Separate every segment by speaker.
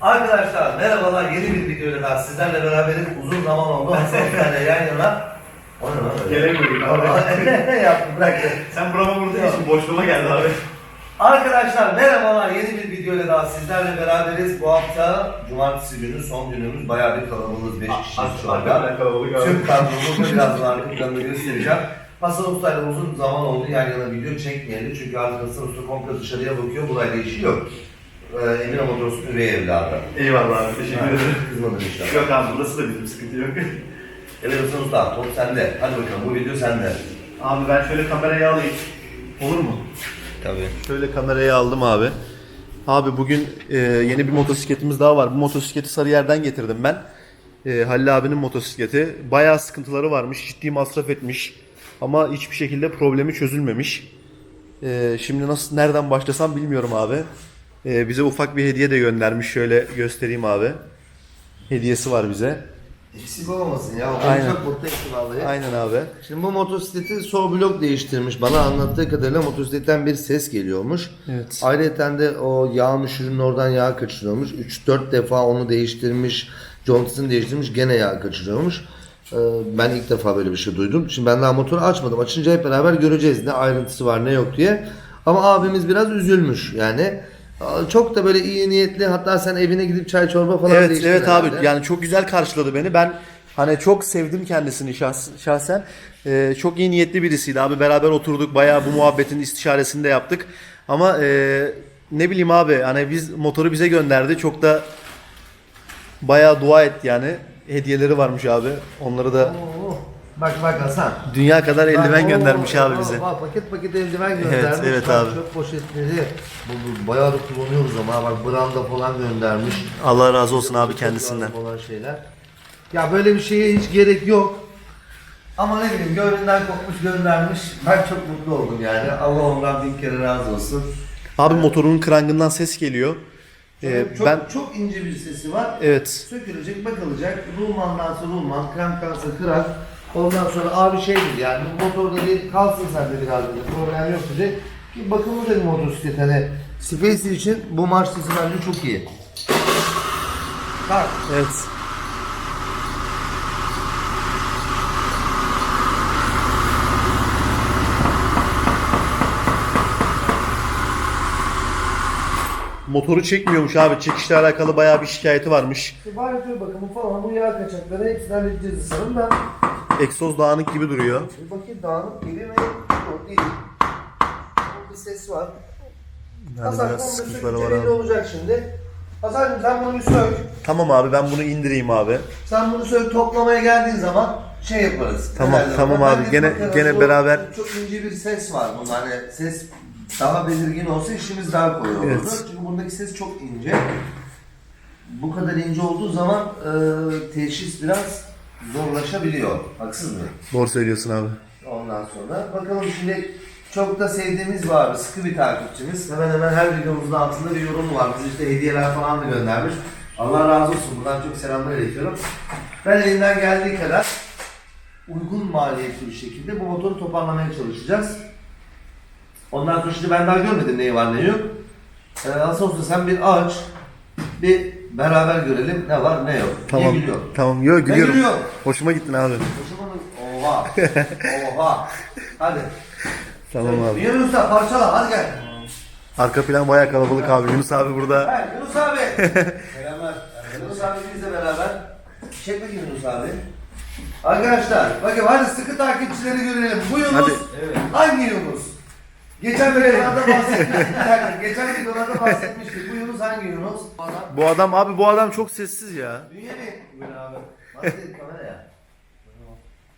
Speaker 1: Arkadaşlar merhabalar yeni bir videoyla daha sizlerle beraberiz. Uzun zaman oldu. Usta'yla yan yana. O ne lan öyle?
Speaker 2: Gelemiyorum abi.
Speaker 1: ne yaptın bırak.
Speaker 2: Sen burama vurduğun için boşluğuma geldi abi.
Speaker 1: Arkadaşlar merhabalar yeni bir videoyla daha sizlerle beraberiz. Bu hafta cumartesi günü son günümüz. Bayağı bir kalabalığız 5 kişiyiz şu anda.
Speaker 2: Arkadan kalabalık abi.
Speaker 1: Tüm kadromuzu birazdan arka planda göstereceğim. Hasan Usta'yla uzun zaman oldu yan yana video çekmeyeli. Çünkü artık Hasan Usta komple dışarıya bakıyor. Burayla işi yok. Ee, Emine Motoros'un üvey evladı.
Speaker 2: Eyvallah abi teşekkür ederim.
Speaker 1: Kızmadın inşallah.
Speaker 2: Yok abi burası da bizim sıkıntı yok.
Speaker 1: Evet Hasan Usta top sende. Hadi bakalım bu video sende.
Speaker 2: Abi ben şöyle kamerayı alayım. Olur mu?
Speaker 1: Tabii.
Speaker 3: Şöyle kamerayı aldım abi. Abi bugün e, yeni bir motosikletimiz daha var. Bu motosikleti Sarıyer'den getirdim ben. E, Halil abinin motosikleti. Bayağı sıkıntıları varmış. Ciddi masraf etmiş. Ama hiçbir şekilde problemi çözülmemiş. E, şimdi nasıl nereden başlasam bilmiyorum abi. E, bize ufak bir hediye de göndermiş. Şöyle göstereyim abi. Hediyesi var bize.
Speaker 1: Eksik olmasın ya. O
Speaker 3: Aynen.
Speaker 1: çok mutlu etti vallahi.
Speaker 3: Aynen abi.
Speaker 1: Şimdi bu motosikleti sol blok değiştirmiş. Bana anlattığı kadarıyla motosikletten bir ses geliyormuş.
Speaker 3: Evet.
Speaker 1: Ayrıca de o yağmış ürünün oradan yağ kaçırıyormuş. 3-4 defa onu değiştirmiş. Contasını değiştirmiş. Gene yağ kaçırıyormuş. Ee, Ben ilk defa böyle bir şey duydum. Şimdi ben daha motoru açmadım. Açınca hep beraber göreceğiz ne ayrıntısı var ne yok diye. Ama abimiz biraz üzülmüş yani. Çok da böyle iyi niyetli hatta sen evine gidip çay çorba falan
Speaker 3: Evet
Speaker 1: değiştirdin
Speaker 3: evet abi
Speaker 1: herhalde.
Speaker 3: yani çok güzel karşıladı beni. Ben hani çok sevdim kendisini şahs- şahsen. Ee, çok iyi niyetli birisiydi abi. Beraber oturduk. Bayağı bu muhabbetin istişaresini de yaptık. Ama e, ne bileyim abi hani biz motoru bize gönderdi. Çok da bayağı dua etti yani. Hediyeleri varmış abi. Onları da
Speaker 1: Oo, Bak bak Hasan.
Speaker 3: dünya kadar eldiven göndermiş abi bize.
Speaker 1: Bak paket paket eldiven göndermiş.
Speaker 3: evet
Speaker 1: Bak,
Speaker 3: abi.
Speaker 1: Çöp poşetleri. Bu, bu bayağı da kullanıyoruz ama bak branda falan göndermiş.
Speaker 3: Allah razı olsun abi kendisinden.
Speaker 1: Olan şeyler. Ya böyle bir şeye hiç gerek yok. Ama ne bileyim gönlünden kopmuş göndermiş. Ben çok mutlu oldum yani. Allah ondan bin kere razı olsun.
Speaker 3: Abi motorunun krangından ses geliyor. Ee,
Speaker 1: çok,
Speaker 3: ben
Speaker 1: çok ince bir sesi var.
Speaker 3: evet
Speaker 1: Sökülecek, bakılacak. Rulmandansa rulman, kranktansa krank. Ondan sonra abi şey dedi yani bu motorda dedi kalsın sende biraz dedi. Problem yok dedi. Ki bakımlı dedi motosiklet hani Space için bu marş sesi bence çok iyi. Bak
Speaker 3: evet. Motoru çekmiyormuş abi. Çekişle alakalı bayağı bir şikayeti varmış.
Speaker 1: işte bakımı falan bu yağ kaçakları hepsini halledeceğiz sanırım da.
Speaker 3: Egzoz dağınık gibi duruyor.
Speaker 1: Bir bakayım dağınık gibi mi? Yok değil. Bir ses var.
Speaker 3: Yani
Speaker 1: Hasan
Speaker 3: biraz sıkıntıları var abi.
Speaker 1: olacak şimdi. Hasan'cığım sen bunu bir sök.
Speaker 3: Tamam abi ben bunu indireyim abi.
Speaker 1: Sen bunu sök toplamaya geldiğin zaman şey yaparız.
Speaker 3: Tamam,
Speaker 1: Herhalde.
Speaker 3: tamam
Speaker 1: Ben
Speaker 3: abi.
Speaker 1: de
Speaker 3: Gene- gene beraber-
Speaker 1: Çok ince bir ses var bunun hani ses daha belirgin olsa işimiz daha kolay olurdu.
Speaker 3: Evet.
Speaker 1: Çünkü buradaki ses çok ince. Bu kadar ince olduğu zaman e, teşhis biraz zorlaşabiliyor. Haksız mı?
Speaker 3: Doğru söylüyorsun abi.
Speaker 1: Ondan sonra bakalım şimdi çok da sevdiğimiz var sıkı bir takipçimiz. Hemen hemen her videomuzun altında bir yorumu var. Bize işte hediyeler falan da göndermiş. Allah razı olsun. Buradan çok selamlar iletiyorum. Ben elimden geldiği kadar uygun maliyetli bir şekilde bu motoru toparlamaya çalışacağız. Ondan sonra şimdi ben daha görmedim neyi var ne yok. Ee, nasıl olsa sen bir aç, bir beraber görelim ne var ne yok.
Speaker 3: Tamam.
Speaker 1: Niye gülüyor?
Speaker 3: Tamam. Yo
Speaker 1: Ne
Speaker 3: gülüyorum.
Speaker 1: gülüyor?
Speaker 3: Hoşuma gittin abi.
Speaker 1: Kocaman oha. oha. Hadi.
Speaker 3: Tamam abi.
Speaker 1: Yunus Usta parçala hadi gel.
Speaker 3: Arka plan bayağı kalabalık abi. Yunus abi burada.
Speaker 1: Gel Yunus abi. Selamlar. Yunus abi bizle beraber. Çek bakayım Yunus abi. Arkadaşlar bakın hadi sıkı takipçileri görelim. Bu Yunus
Speaker 3: Hadi.
Speaker 1: hangi Yunus? Geçen videolarda bahsetmiştik. Geçen videolarda bahsetmiştik. Bu Yunus hangi Yunus? Bu adam.
Speaker 3: Bu adam abi bu adam çok sessiz ya.
Speaker 1: Bünyamin. Buyur abi. Bahsedin kameraya.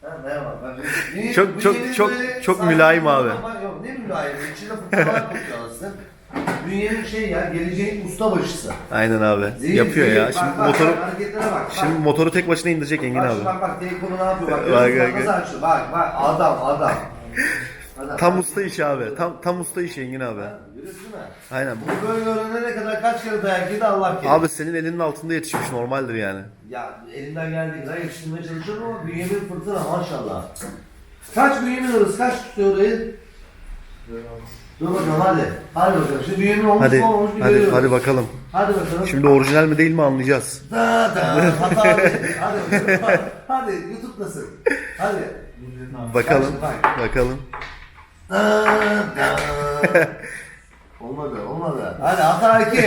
Speaker 1: Ha, merhaba. Ben Bünyamin-
Speaker 3: Çok- çok-
Speaker 1: Bünyamin
Speaker 3: çok-
Speaker 1: böyle
Speaker 3: çok
Speaker 1: sakin
Speaker 3: mülayim abi.
Speaker 1: Yok ne mülayim? İçinde anasını. Bünyamin şey ya, geleceğin ustabaşısı.
Speaker 3: Aynen abi. Yapıyor ya.
Speaker 1: Bak,
Speaker 3: Şimdi
Speaker 1: bak,
Speaker 3: motoru
Speaker 1: bak, hareketlere bak. bak.
Speaker 3: şimdi motoru tek başına indirecek Engin
Speaker 1: bak,
Speaker 3: abi.
Speaker 1: Bak bak telefonu ne yapıyor bak.
Speaker 3: Bak, bak,
Speaker 1: Bak, nasıl açıyor? Bak bak adam adam. adam.
Speaker 3: Tam usta işi abi. Tam tam usta işi Engin abi.
Speaker 1: Değil mi?
Speaker 3: Aynen.
Speaker 1: Bu böyle öğrenene kadar kaç kere dayak yedi Allah kerim.
Speaker 3: Abi senin elinin altında yetişmiş normaldir yani.
Speaker 1: Ya elimden geldiği kadar yetiştirmeye çalışıyorum ama Bünyamin fırtına maşallah. Kaç Bünyamin orası? Kaç tutuyor orayı? Dur bakalım hadi. Hadi bakalım. Şimdi Bünyamin olmuş
Speaker 3: Hadi
Speaker 1: mu olmamış
Speaker 3: hadi
Speaker 1: görüyoruz.
Speaker 3: hadi bakalım.
Speaker 1: Hadi bakalım.
Speaker 3: Şimdi orijinal mi değil mi anlayacağız.
Speaker 1: Da da hata değil. Hadi bakalım. Hadi YouTube'dasın. Hadi.
Speaker 3: Bakalım.
Speaker 1: Bak.
Speaker 3: Bakalım.
Speaker 1: Olmadı olmadı. Hadi hata 2.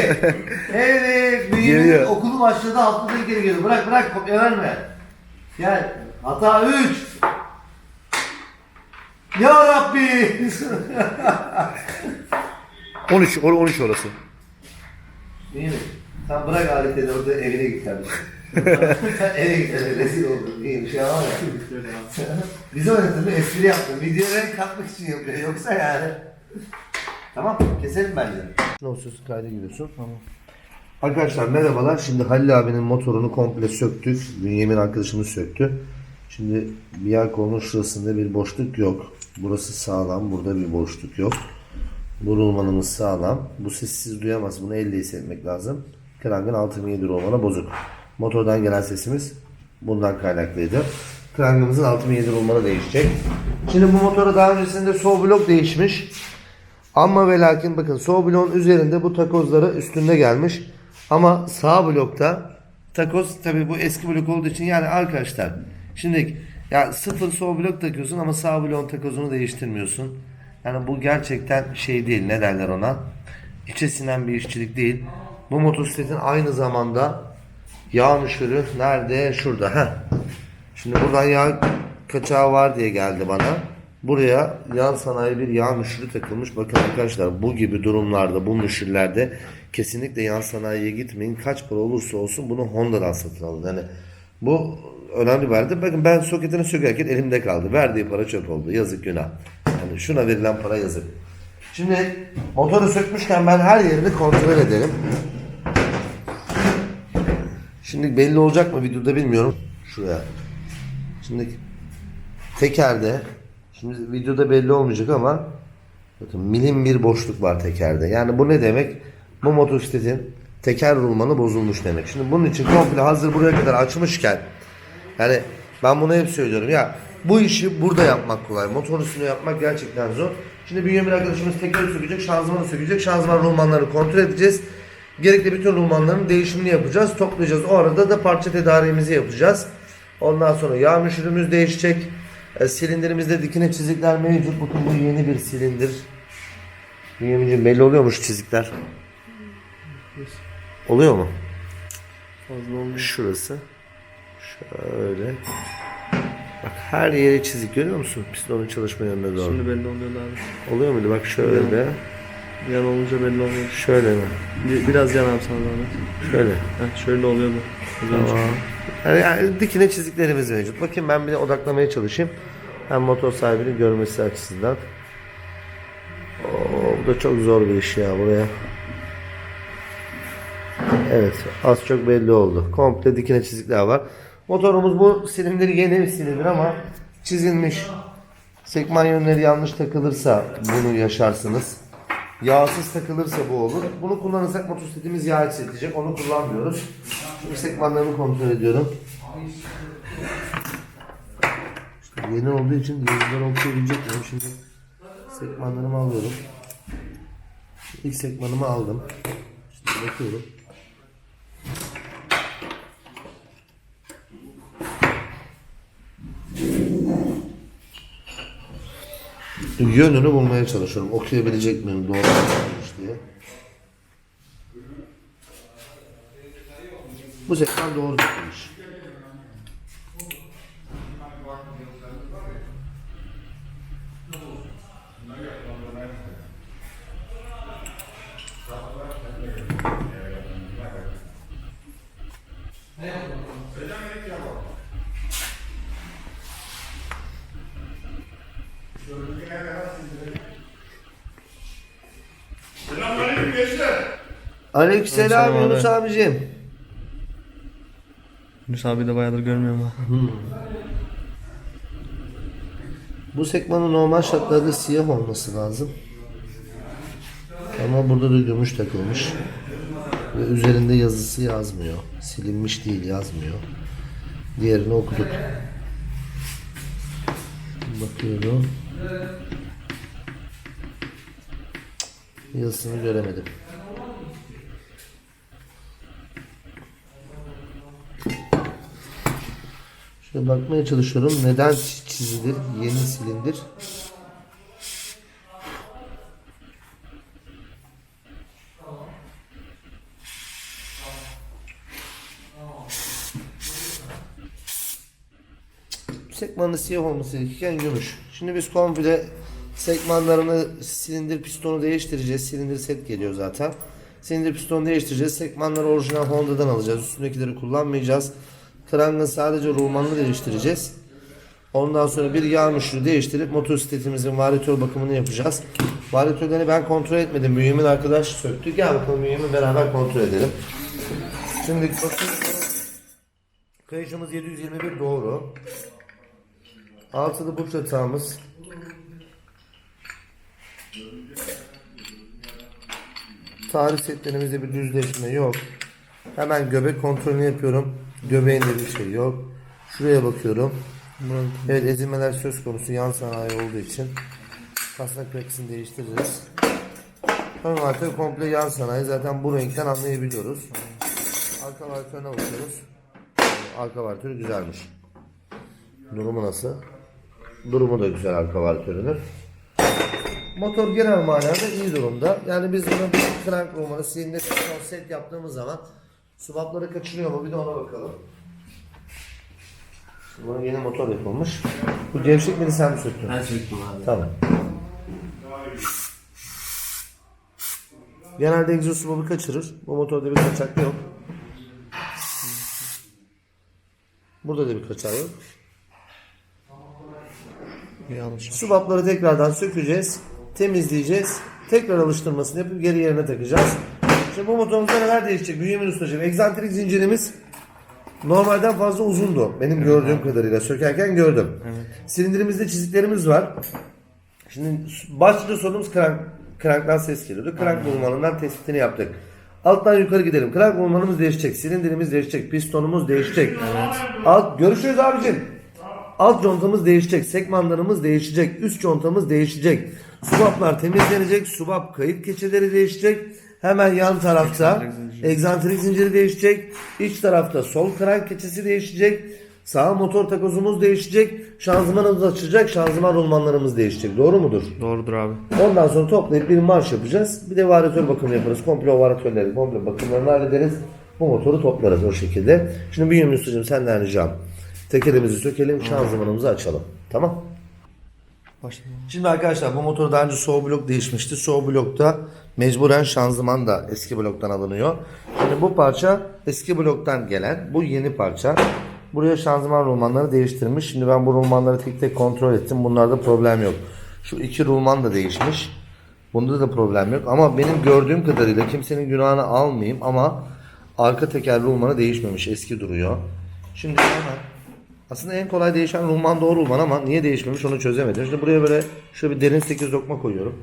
Speaker 1: Evet. Büyüğünün
Speaker 3: Geliyor.
Speaker 1: okulu başladı haftada geri geliyor. Bırak bırak kopya verme. Gel. Hata 3. Ya Rabbi.
Speaker 3: 13, or- 13 orası.
Speaker 1: İyi mi? Sen bırak aletleri orada evine git kardeşim. Sen eve git eve rezil oldun. İyi bir şey ama ya. Bizi oynatın espri yaptım. Videoya renk katmak için yapıyor. Yoksa yani. Tamam keselim bence. Ne olsun kayda giriyorsun. Tamam. Arkadaşlar merhabalar. Şimdi Halil abinin motorunu komple söktük. Bünyamin arkadaşımız söktü. Şimdi bir kolunun şurasında bir boşluk yok. Burası sağlam. Burada bir boşluk yok. Bu rulmanımız sağlam. Bu sessiz duyamaz. Bunu elle hissetmek lazım. Krangın 6007 rulmanı bozuk. Motordan gelen sesimiz bundan kaynaklıydı. Krangımızın 6007 rulmanı değişecek. Şimdi bu motora daha öncesinde sol blok değişmiş. Ama ve lakin bakın sol bloğun üzerinde bu takozları üstünde gelmiş. Ama sağ blokta takoz tabi bu eski blok olduğu için yani arkadaşlar şimdi ya sıfır sol blok takıyorsun ama sağ bloğun takozunu değiştirmiyorsun. Yani bu gerçekten şey değil ne derler ona içe sinen bir işçilik değil. Bu motosikletin aynı zamanda yağ müşürü nerede? Şurada. Heh. Şimdi buradan yağ kaçağı var diye geldi bana. Buraya yan sanayi bir yağ müşürü takılmış. Bakın arkadaşlar bu gibi durumlarda bu müşürlerde kesinlikle yan sanayiye gitmeyin. Kaç para olursa olsun bunu Honda'dan satın alın. Yani bu önemli vardı. Bakın ben soketini sökerken elimde kaldı. Verdiği para çöp oldu. Yazık günah. Yani şuna verilen para yazık. Şimdi motoru sökmüşken ben her yerini kontrol ederim. Şimdi belli olacak mı videoda bilmiyorum. Şuraya. Şimdi tekerde şimdi videoda belli olmayacak ama bakın milim bir boşluk var tekerde. Yani bu ne demek? Bu motosikletin teker rulmanı bozulmuş demek. Şimdi bunun için komple hazır buraya kadar açmışken yani ben bunu hep söylüyorum ya bu işi burada yapmak kolay. Motor üstünde yapmak gerçekten zor. Şimdi Bünyamin arkadaşımız tekeri sökecek, şanzımanı sökecek. Şanzıman rulmanları kontrol edeceğiz. Gerekli bütün rulmanların değişimini yapacağız. Toplayacağız. O arada da parça tedariğimizi yapacağız. Ondan sonra yağ müşürümüz değişecek. E, silindirimizde dikine çizikler mevcut. Bakın bu yeni bir silindir. Bünyamin'cim belli oluyormuş çizikler. Oluyor mu?
Speaker 4: Fazla olmuyor.
Speaker 1: Şurası. Şöyle. Bak her yeri çizik görüyor musun? Pistonun çalışma yönüne doğru.
Speaker 4: Şimdi belli oluyor abi.
Speaker 1: Oluyor muydu? Bak şöyle.
Speaker 4: Yan olunca belli oluyor.
Speaker 1: Şöyle mi?
Speaker 4: Bir- Biraz yan abi sana zahmet.
Speaker 1: Şöyle.
Speaker 4: Heh, şöyle oluyordu. Az önce.
Speaker 1: Tamam. Yani, yani dikine çiziklerimiz mevcut. Bakayım ben bir de odaklamaya çalışayım. Hem motor sahibinin görmesi açısından. Oo, bu da çok zor bir iş ya buraya. Evet az çok belli oldu. Komple dikine çizikler var. Motorumuz bu silindir yeni bir silindir ama çizilmiş. Sekman yönleri yanlış takılırsa bunu yaşarsınız. Yağsız takılırsa bu olur. Bunu kullanırsak motosikletimiz yağ hissedecek. Onu kullanmıyoruz. Şimdi sekmanlarını kontrol ediyorum. İşte yeni olduğu için yazıları okuyabilecek miyim? Şimdi sekmanlarımı alıyorum. İlk sekmanımı aldım. Şimdi bakıyorum. Yönünü bulmaya çalışıyorum. Okuyabilecek miyim? Doğru mu yanlış diye. Bu sekman doğru tutmuş. Aleykümselam
Speaker 4: Aleykümselam
Speaker 1: Yunus abicim.
Speaker 4: Yunus abi de bayağıdır görmüyorum ha.
Speaker 1: Bu sekmanın normal şartlarda siyah olması lazım. Ama burada da gümüş takılmış. Ve üzerinde yazısı yazmıyor. Silinmiş değil yazmıyor. Diğerini okuduk. Bakıyorum. Yazısını göremedim. Şöyle bakmaya çalışıyorum. Neden çizilir? Yeni silindir. Sekmanı siyah olması gerekirken gümüş. Şimdi biz komple sekmanlarını silindir pistonu değiştireceğiz. Silindir set geliyor zaten. Silindir pistonu değiştireceğiz. Sekmanları orijinal Honda'dan alacağız. Üstündekileri kullanmayacağız. Krangın sadece rulmanını değiştireceğiz. Ondan sonra bir yağ müşürü değiştirip motosikletimizin varyatör bakımını yapacağız. Varyatörleri ben kontrol etmedim. Mühimmin arkadaş söktü. Gel bakalım mühimi beraber kontrol edelim. Şimdi bakın. Kayışımız 721 doğru. Altılı burç yatağımız. Tarih setlerimizde bir düzleşme yok. Hemen göbek kontrolünü yapıyorum. Göbeğinde bir şey yok. Şuraya bakıyorum. Evet ezilmeler söz konusu yan sanayi olduğu için kasnak plakasını değiştiririz. Ön vartör komple yan sanayi. Zaten bu renkten anlayabiliyoruz. Arka vartörüne bakıyoruz. Arka vartörü güzelmiş. Durumu nasıl? Durumu da güzel arka vartörünün. Motor genel manada iyi durumda. Yani biz buna bir crank romanı silindir set yaptığımız zaman subapları kaçırıyor mu bir de ona bakalım. Buna yeni motor yapılmış. Bu gevşek miydi sen mi söktün?
Speaker 4: Ben söktüm abi.
Speaker 1: Tamam. Genelde egzoz subabı kaçırır. Bu motorda bir kaçak yok. Burada da bir kaçak yok.
Speaker 4: Yanlış.
Speaker 1: Subapları tekrardan sökeceğiz. Temizleyeceğiz. Tekrar alıştırmasını yapıp geri yerine takacağız. Şimdi bu motorumuzda neler değişecek? Bünyamin Ustacığım. Egzantrik zincirimiz normalden fazla uzundu. Benim gördüğüm kadarıyla. Sökerken gördüm. Silindirimizde çiziklerimiz var. Şimdi başlıca sorunumuz krank, kranktan ses geliyordu. Krank bulmanından tespitini yaptık. Alttan yukarı gidelim. Krank bulmanımız değişecek. Silindirimiz değişecek. Pistonumuz değişecek. Alt, görüşürüz abicim. Alt contamız değişecek. Sekmanlarımız değişecek. Üst contamız değişecek. Subaplar temizlenecek. Subap kayıt keçeleri değişecek. Hemen yan tarafta
Speaker 4: Egzantrik zinciri.
Speaker 1: değişecek. İç tarafta sol krank keçesi değişecek. Sağ motor takozumuz değişecek. Şanzımanımız açılacak. Şanzıman rulmanlarımız değişecek. Doğru mudur?
Speaker 4: Doğrudur abi.
Speaker 1: Ondan sonra toplayıp bir marş yapacağız. Bir de varyatör bakımı yaparız. Komple o varyatörleri, komple bakımlarını hallederiz. Bu motoru toplarız o şekilde. Şimdi Bünyamin Ustacığım senden ricam. Tekerimizi sökelim, şanzımanımızı açalım. Tamam.
Speaker 4: Başlayalım.
Speaker 1: Şimdi arkadaşlar bu motor daha önce Soğuk blok değişmişti. Soğuk blokta mecburen şanzıman da eski bloktan alınıyor. Şimdi bu parça eski bloktan gelen bu yeni parça. Buraya şanzıman rulmanları değiştirmiş. Şimdi ben bu rulmanları tek tek kontrol ettim. Bunlarda problem yok. Şu iki rulman da değişmiş. Bunda da problem yok. Ama benim gördüğüm kadarıyla kimsenin günahını almayayım ama arka teker rulmanı değişmemiş. Eski duruyor. Şimdi hemen aslında en kolay değişen rulman doğru rulman ama niye değişmemiş onu çözemedim. Şimdi buraya böyle şöyle bir derin 8 dokma koyuyorum.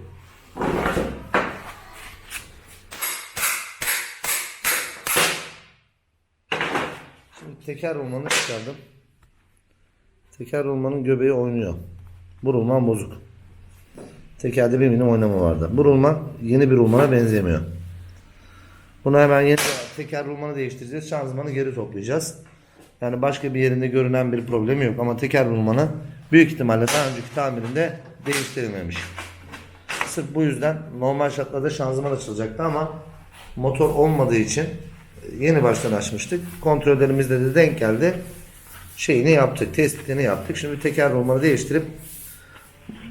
Speaker 1: Şimdi teker rulmanı çıkardım. Teker rulmanın göbeği oynuyor. Bu rulman bozuk. Tekerde bir milim oynama vardı. Bu rulman yeni bir rulmana benzemiyor. Bunu hemen yeni teker rulmanı değiştireceğiz. Şanzımanı geri toplayacağız. Yani başka bir yerinde görünen bir problemi yok. Ama teker rulmanı büyük ihtimalle daha önceki tamirinde değiştirilmemiş. Sırf bu yüzden normal şartlarda şanzıman açılacaktı ama motor olmadığı için yeni baştan açmıştık. Kontrollerimizde de denk geldi. Şeyini yaptık, tespitini yaptık. Şimdi teker rulmanı değiştirip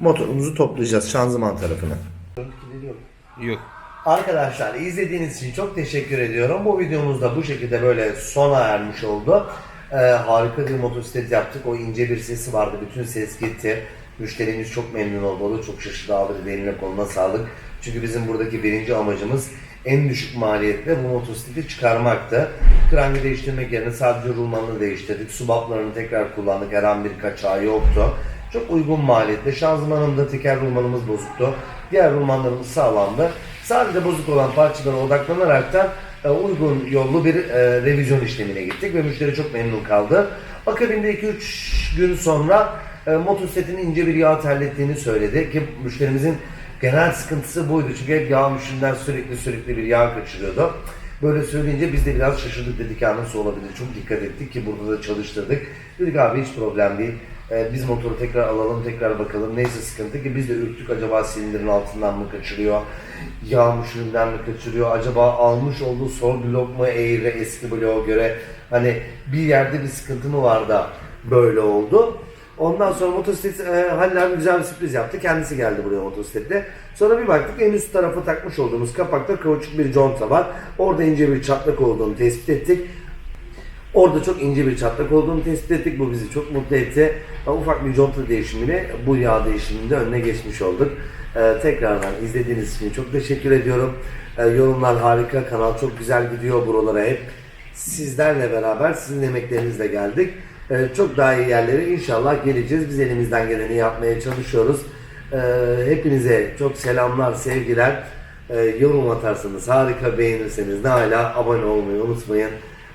Speaker 1: motorumuzu toplayacağız şanzıman tarafına.
Speaker 4: Yok.
Speaker 1: Arkadaşlar izlediğiniz için çok teşekkür ediyorum. Bu videomuz da bu şekilde böyle sona ermiş oldu. Ee, harika bir motosiklet yaptık. O ince bir sesi vardı. Bütün ses gitti. Müşterimiz çok memnun oldu. Çok şaşırdı abi dedi. Eline koluna sağlık. Çünkü bizim buradaki birinci amacımız en düşük maliyetle bu motosikleti çıkarmaktı. Krangı değiştirmek yerine sadece rulmanını değiştirdik. Subaplarını tekrar kullandık. Herhangi bir kaçağı yoktu. Çok uygun maliyette. Şanzımanında teker rulmanımız bozuktu. Diğer rulmanlarımız sağlamdı. Sadece bozuk olan parçalara odaklanarak da uygun yollu bir e, revizyon işlemine gittik ve müşteri çok memnun kaldı. Akabinde 2-3 gün sonra e, motosikletin ince bir yağ terlettiğini söyledi ki müşterimizin genel sıkıntısı buydu. Çünkü hep yağ müşterinden sürekli sürekli bir yağ kaçırıyordu. Böyle söyleyince biz de biraz şaşırdık dedik ya nasıl olabilir? Çok dikkat ettik ki burada da çalıştırdık. Dedik abi hiç problem değil. Ee, biz motoru tekrar alalım, tekrar bakalım. Neyse sıkıntı ki biz de ürktük acaba silindirin altından mı kaçırıyor? Yağmış üründen mi kaçırıyor? Acaba almış olduğu sol blok mu eğri eski bloğa göre? Hani bir yerde bir sıkıntı mı var da böyle oldu? Ondan sonra motosiklet e, Halil güzel bir sürpriz yaptı. Kendisi geldi buraya motosiklette. Sonra bir baktık en üst tarafa takmış olduğumuz kapakta kauçuk bir conta var. Orada ince bir çatlak olduğunu tespit ettik. Orada çok ince bir çatlak olduğunu tespit ettik. Bu bizi çok mutlu etti. Ufak bir conta değişimini bu yağ değişiminde önüne geçmiş olduk. E, tekrardan izlediğiniz için çok teşekkür ediyorum. E, yorumlar harika. Kanal çok güzel gidiyor buralara hep. Sizlerle beraber sizin emeklerinizle geldik. E, çok daha iyi yerlere inşallah geleceğiz. Biz elimizden geleni yapmaya çalışıyoruz. E, hepinize çok selamlar, sevgiler. E, yorum atarsanız, harika beğenirseniz ne hala abone olmayı unutmayın.